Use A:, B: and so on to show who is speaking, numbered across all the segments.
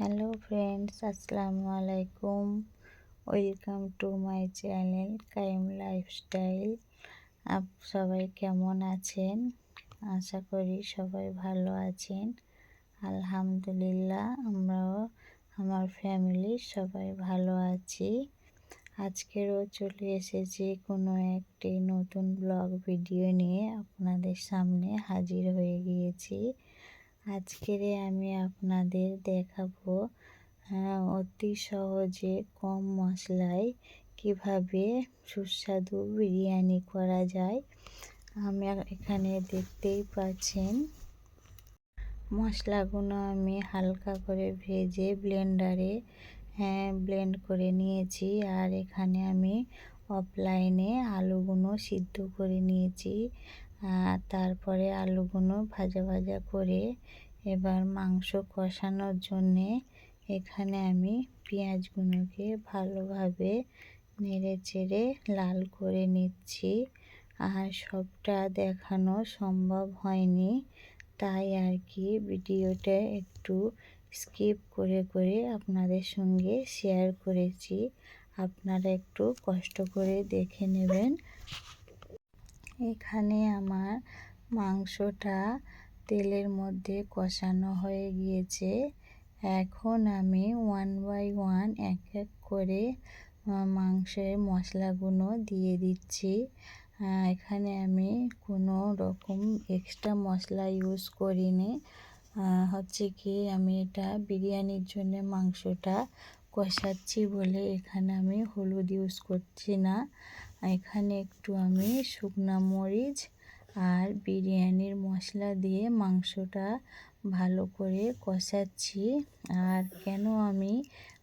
A: Hello friends, আসসালামু আলাইকুম। Welcome to my channel কাইম লাইফস্টাইল। আপ সবাই কেমন আছেন? আশা করি সবাই ভালো আছেন। আলহামদুলিল্লাহ, আমরাও, আমার ফ্যামিলির সবাই ভালো আছি। আজকেরও চলে এসেছি কোনো একটি নতুন ব্লগ ভিডিও নিয়ে। আপনাদের সামনে হাজির হয়ে গিয়েছি। আজকের আমি আপনাদের দেখাবো অতি সহজে কম মশলায় কীভাবে সুস্বাদু বিরিয়ানি করা যায়। আমি এখানে দেখতেই পাচ্ছেন, মশলাগুলো আমি হালকা করে ভেজে ব্লেন্ডারে হ্যাঁ ব্লেন্ড করে নিয়েছি। আর এখানে আমি অফলাইনে আলুগুলো সিদ্ধ করে নিয়েছি। তারপরে আলুগুলো ভাজা ভাজা করে এবার মাংস কষানোর জন্যে এখানে আমি পেঁয়াজগুলোকে ভালোভাবে নেড়ে চেড়ে লাল করে নিচ্ছি। আর সবটা দেখানো সম্ভব হয়নি, তাই আর কি ভিডিওটা একটু স্কিপ করে করে আপনাদের সঙ্গে শেয়ার করেছি। আপনারা একটু কষ্ট করে দেখে নেবেন। এখানে আমার মাংসটা তেলের মধ্যে কষানো হয়ে গিয়েছে। এখন আমি ওয়ান বাই ওয়ান এক এক করে মাংসের মশলাগুলো দিয়ে দিচ্ছি। এখানে আমি কোনো রকম এক্সট্রা মশলা ইউজ করিনি। হচ্ছে কি, আমি এটা বিরিয়ানির জন্য মাংসটা কষাচ্ছি বলে এখানে আমি হলুদ ইউজ করছি না। এখানে একটু আমি শুকনা মরিচ আর বিরিয়ানির মশলা দিয়ে মাংসটা ভালো করে কষাচ্ছি। আর কেন আমি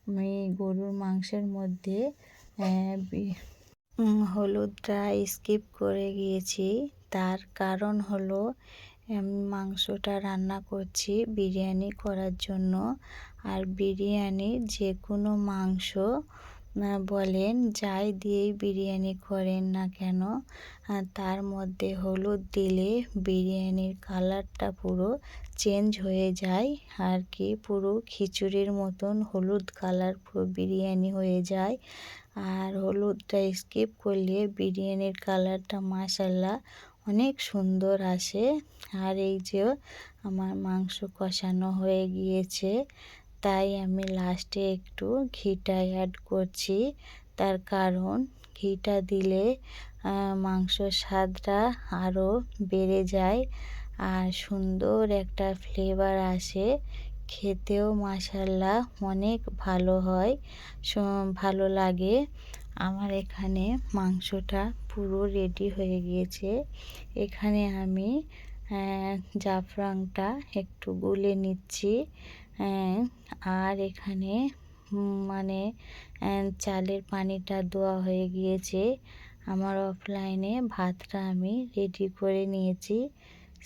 A: আমি গরুর মাংসের মধ্যে হলুদটা স্কিপ করে গিয়েছি। তার কারণ হলো, আমি মাংসটা রান্না করছি বিরিয়ানি করার জন্য। আর বিরিয়ানি যে কোনো মাংস বলেন, যাই দিয়েই বিরিয়ানি করেন না কেন তার মধ্যে হলুদ দিলে বিরিয়ানির কালারটা পুরো চেঞ্জ হয়ে যায়, আর কি, পুরো খিচুড়ির মতন হলুদ কালার পুরো বিরিয়ানি হয়ে যায়। আর হলুদটা স্কিপ করলে বিরিয়ানির কালারটা মাসাল্লাহ অনেক সুন্দর আসে। আর এই যে আমার মাংস কষানো হয়ে গিয়েছে তাই আমি লাস্টে একটু ঘিটা অ্যাড করছি। তার কারণ ঘিটা দিলে মাংস স্বাদটা আরও বেড়ে যায় আর সুন্দর একটা ফ্লেভার আসে। খেতেও মাসাল্লাহ অনেক ভালো হয় ভালো লাগে। আমার এখানে মাংসটা পুরো রেডি হয়ে গিয়েছে। এখানে আমি জাফরাংটা একটু গুলে নিচ্ছি। আর এখানে মানে চালের পানিটা দেওয়া হয়ে গিয়েছে। আমার অফলাইনে ভাতটা আমি রেডি করে নিয়েছি।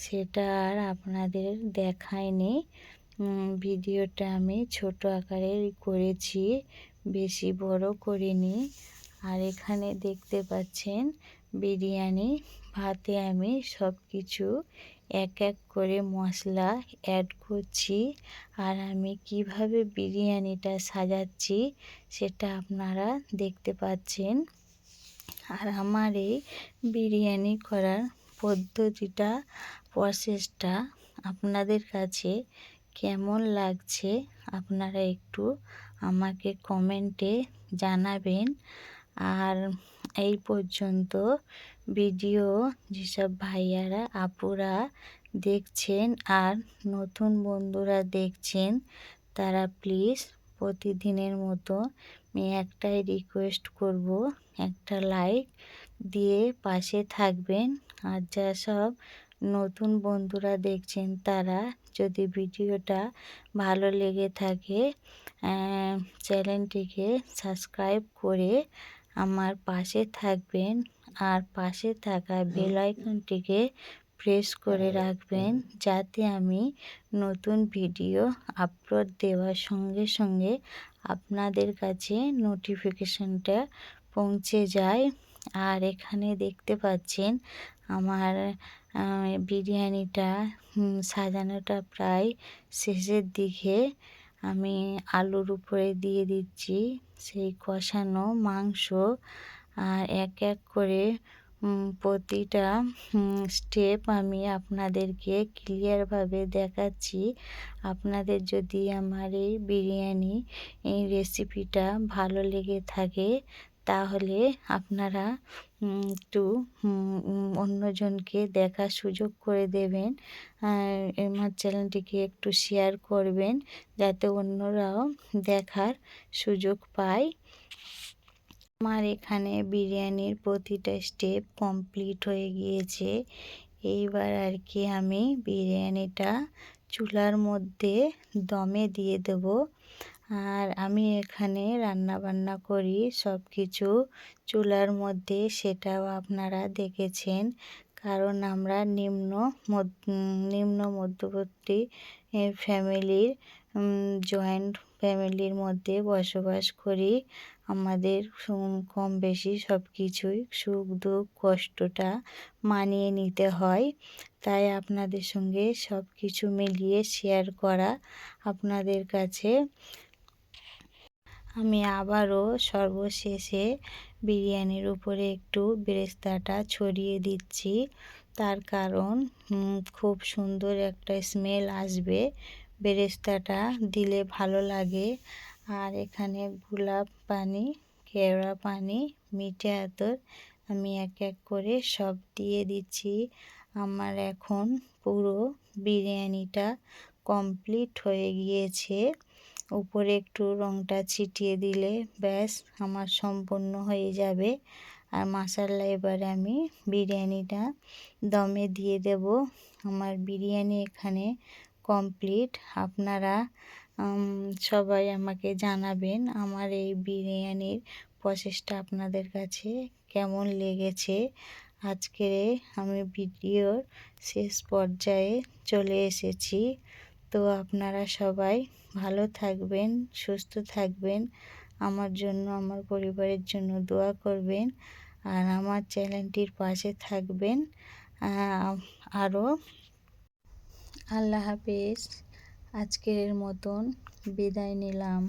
A: সেটা আর আপনাদের দেখায়নি ভিডিওটা আমি ছোট আকারে করেছি, বেশি বড় করিনি। আর এখানে দেখতে পাচ্ছেন, বিরিয়ানি, ভাতে আমি সব কিছু এক এক করে মশলা অ্যাড করছি। আর আমি কীভাবে বিরিয়ানিটা সাজাচ্ছি সেটা আপনারা দেখতে পাচ্ছেন। আর আমার এই বিরিয়ানি করার পদ্ধতিটা প্রসেসটা আপনাদের কাছে কেমন লাগছে আপনারা একটু আমাকে কমেন্টে জানাবেন। আর এই পর্যন্ত ভিডিও যেসব ভাইয়ারা, আপুরা দেখছেন আর নতুন বন্ধুরা দেখছেন, তারা প্লিজ প্রতিদিনের মতো আমি একটাই রিকোয়েস্ট করব, একটা লাইক দিয়ে পাশে থাকবেন। আর যা সব নতুন বন্ধুরা দেখছেন, তারা যদি ভিডিওটা ভালো লেগে থাকে চ্যানেলটিকে সাবস্ক্রাইব করে আমার পাশে থাকবেন আর পাশে থাকা বেল আইকনটিকে প্রেস করে রাখবেন যাতে আমি নতুন ভিডিও আপলোড দেওয়ার সঙ্গে সঙ্গে আপনাদের কাছে নোটিফিকেশনটা পৌঁছে যায়। আর এখানে দেখতে পাচ্ছেন আমার বিরিয়ানিটা সাজানোটা প্রায় শেষের দিকে আমি আলুর উপরে দিয়ে দিচ্ছি। সেই কষানো মাংস আর এক এক করে প্রতিটা স্টেপ আমি আপনাদেরকে ক্লিয়ারভাবে দেখাচ্ছি। আপনাদের যদি আমার এই বিরিয়ানি, এই রেসিপিটা ভালো লেগে থাকে তাহলে আপনারা একটু অন্যজনকে দেখার সুযোগ করে দেবেন। আমার চ্যানেলটিকে একটু শেয়ার করবেন, যাতে অন্যরাও দেখার সুযোগ পায়। আমার এখানে বিরিয়ানির প্রতিটা স্টেপ কমপ্লিট হয়ে গিয়েছে। এইবার আর কি আমি বিরিয়ানিটা চুলার মধ্যে দমে দিয়ে দেব। আর আমি এখানে রান্না বান্না করি সব কিছু চুলার মধ্যে সেটাও আপনারা দেখেছেন। কারণ আমরা নিম্ন নিম্ন মধ্যবর্তী ফ্যামিলির জয়েন্ট ফ্যামিলির মধ্যে বসবাস করি। আমাদের কম বেশি সব কিছুই সুখ দুঃখ কষ্টটা মানিয়ে নিতে হয়। তাই আপনাদের সঙ্গে সব কিছু মিলিয়ে শেয়ার করা আপনাদের কাছে আমি আবারও সর্বশেষে বিরিয়ানির উপরে একটু বেরেস্তাটা ছড়িয়ে দিচ্ছি। তার কারণ খুব সুন্দর একটা স্মেল আসবে। বেরেস্তাটা দিলে ভালো লাগে। আর এখানে গোলাপ পানি, কেওড়া পানি, মিঠে আতর আমি এক এক করে সব দিয়ে দিচ্ছি। আমার এখন পুরো বিরিয়ানিটা কমপ্লিট হয়ে গিয়েছে। উপরে একটু রঙটা ছিটিয়ে দিলে ব্যাস আমার সম্পূর্ণ হয়ে যাবে। আর মাসাল্লা এবারে আমি বিরিয়ানিটা দমে দিয়ে দেব। আমার বিরিয়ানি এখানে কমপ্লিট। আপনারা সবাই আমাকে জানাবেন আমার এই বিরিয়ানির প্রসেসটা আপনাদের কাছে কেমন লেগেছে। আজকের আমি ভিডিওর শেষ পর্যায়ে চলে এসেছি। তো আপনারা সবাই ভালো থাকবেন, সুস্থ থাকবেন। আমার জন্য, আমার পরিবারের জন্য দোয়া করবেন আর আমার চ্যানেলটির পাশে থাকবেন। আরও আল্লাহ হাফেজ। আজকের মতন বিদায় নিলাম।